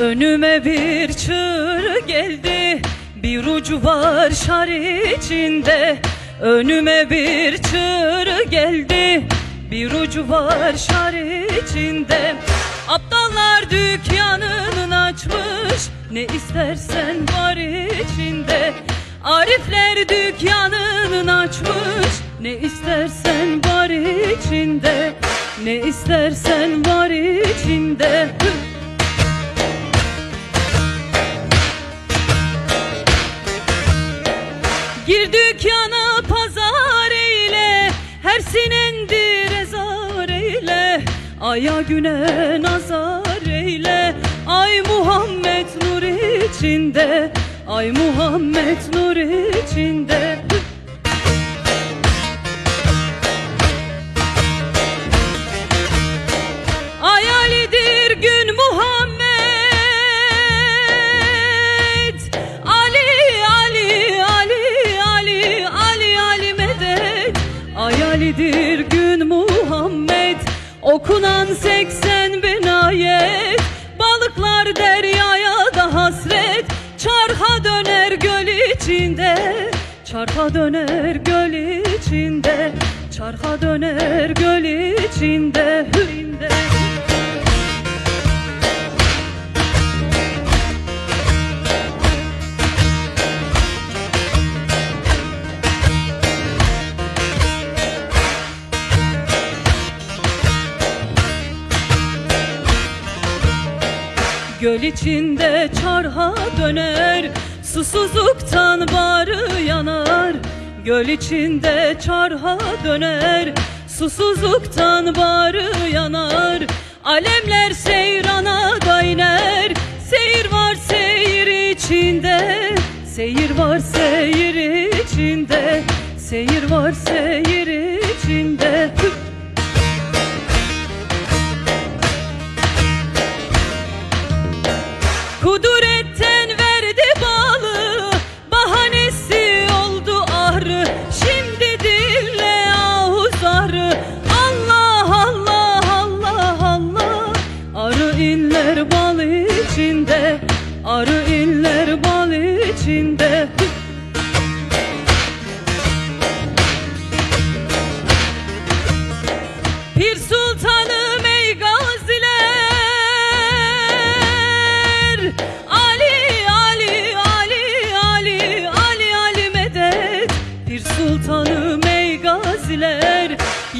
Önüme bir çığır geldi. Bir ucu var şar içinde. Önüme bir çığır geldi. Bir ucu var şar içinde. Aptallar dükkanını açmış. Ne istersen var içinde. Arifler dükkanını açmış. Ne istersen var içinde. Ne istersen var içinde Gir dükkana pazar eyle Her sinendir ezar eyle. Aya güne nazar eyle Ay Muhammed nur içinde Ay Muhammed nur içinde Okunan 80 bin ayet Balıklar deryaya da hasret. Çarha döner göl içinde Çarha döner göl içinde. Çarha döner göl içinde Hüinde Göl içinde çarha döner Susuzluktan bağrı yanar. Göl içinde çarha döner Susuzluktan bağrı yanar. Alemler seyrana da Seyir var seyir içinde. Seyir var seyir içinde Seyir var seyir içinde Hüp. Kuduretten verdi balı Bahanesi oldu ahrı Şimdi dille ahuz ahrı Allah Allah Allah Allah. Arı inler bal içinde Arı inler bal içinde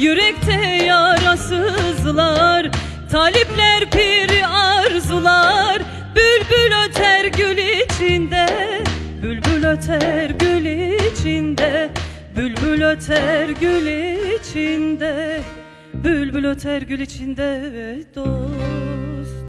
Yürekte yarasızlar Talipler pir arzular. Bülbül öter gül içinde Bülbül öter gül içinde. Bülbül öter gül içinde Bülbül öter gül içinde dost